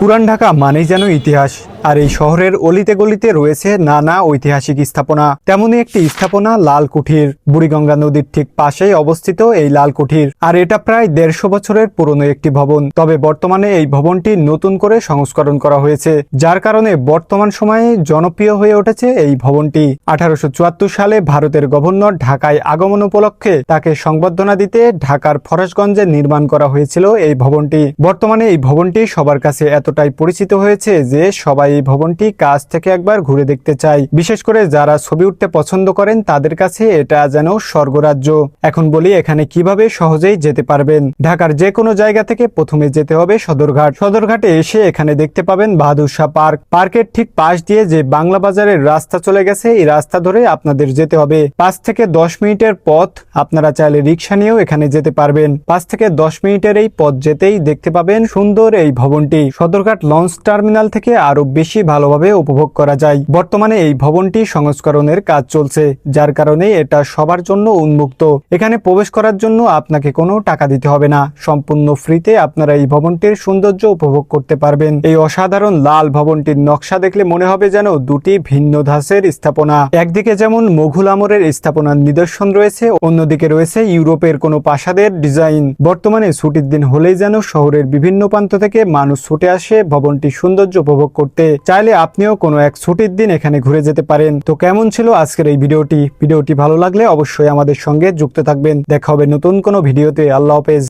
পুরান ঢাকা মানেই যেন ইতিহাস। আর এই শহরের অলিতে গলিতে রয়েছে নানা ঐতিহাসিক স্থাপনা। তেমনই একটি স্থাপনা লাল কুঠির বুড়িগঙ্গা নদীর ঠিক পাশেই অবস্থিত এই লাল কুঠির আর এটা প্রায় দেড়শো বছরের পুরনো একটি ভবন। তবে বর্তমানে এই ভবনটি নতুন করে সংস্করণ করা হয়েছে, যার কারণে বর্তমান সময়ে জনপ্রিয় হয়ে উঠেছে এই ভবনটি। আঠারোশো চুয়াত্তর সালে ভারতের গভর্নর ঢাকায় আগমন উপলক্ষে তাকে সংবর্ধনা দিতে ঢাকার ফরাসগঞ্জে নির্মাণ করা হয়েছিল এই ভবনটি। বর্তমানে এই ভবনটি সবার কাছে এতটাই পরিচিত হয়েছে যে সবাই এই ভবনটি কাছ থেকে একবার ঘুরে দেখতে চাই। বিশেষ করে যারা ছবি উঠতে পছন্দ করেন, তাদের কাছে এটা যেন স্বর্গরাজ্য। এখন বলি এখানে কীভাবে সহজেই যেতে পারবেন। ঢাকার যে কোনো জায়গা থেকে প্রথমে যেতে হবে সদরঘাট। সদরঘাটে এসে এখানে দেখতে পাবেন বাহাদুর শাহ পার্ক। পার্কের ঠিক পাশ দিয়ে যে বাংলা বাজারের রাস্তা চলে গেছে, এই রাস্তা ধরে আপনাদের যেতে হবে। পাঁচ থেকে দশ মিনিটের পথ আপনারা চাইলে রিক্সা নিয়েও এখানে যেতে পারবেন। পাঁচ থেকে দশ মিনিটের এই পথ যেতেই দেখতে পাবেন সুন্দর এই ভবনটি। সদরঘাট লঞ্চ টার্মিনাল থেকে আরও বেশি ভালোভাবে উপভোগ করা যায়। বর্তমানে এই ভবনটি সংস্করণের কাজ চলছে, যার কারণে এটা সবার জন্য উন্মুক্ত। এখানে প্রবেশ করার জন্য আপনাকে কোনো টাকা দিতে হবে না। সম্পূর্ণ ফ্রিতে আপনারা এই ভবনটির সৌন্দর্য উপভোগ করতে পারবেন। এই অসাধারণ লাল ভবনটির নকশা দেখলে মনে হবে যেন দুটি ভিন্ন ধাঁচের স্থাপনা। একদিকে যেমন মোঘল আমরের স্থাপনার নিদর্শন রয়েছে, অন্যদিকে রয়েছে ইউরোপের কোনো প্রাসাদের ডিজাইন। বর্তমানে ছুটির দিন হলেই যেন শহরের বিভিন্ন প্রান্ত থেকে মানুষ ছুটে আসে ভবনটির সৌন্দর্য উপভোগ করতে। চাইলে আপনিও কোনো এক ছুটির দিন এখানে ঘুরে যেতে পারেন। তো কেমন ছিল আজকের এই ভিডিওটি? ভিডিওটি ভালো লাগলে অবশ্যই আমাদের সঙ্গে যুক্ত থাকবেন। দেখা হবে নতুন কোনো ভিডিওতে। আল্লাহ হাফেজ।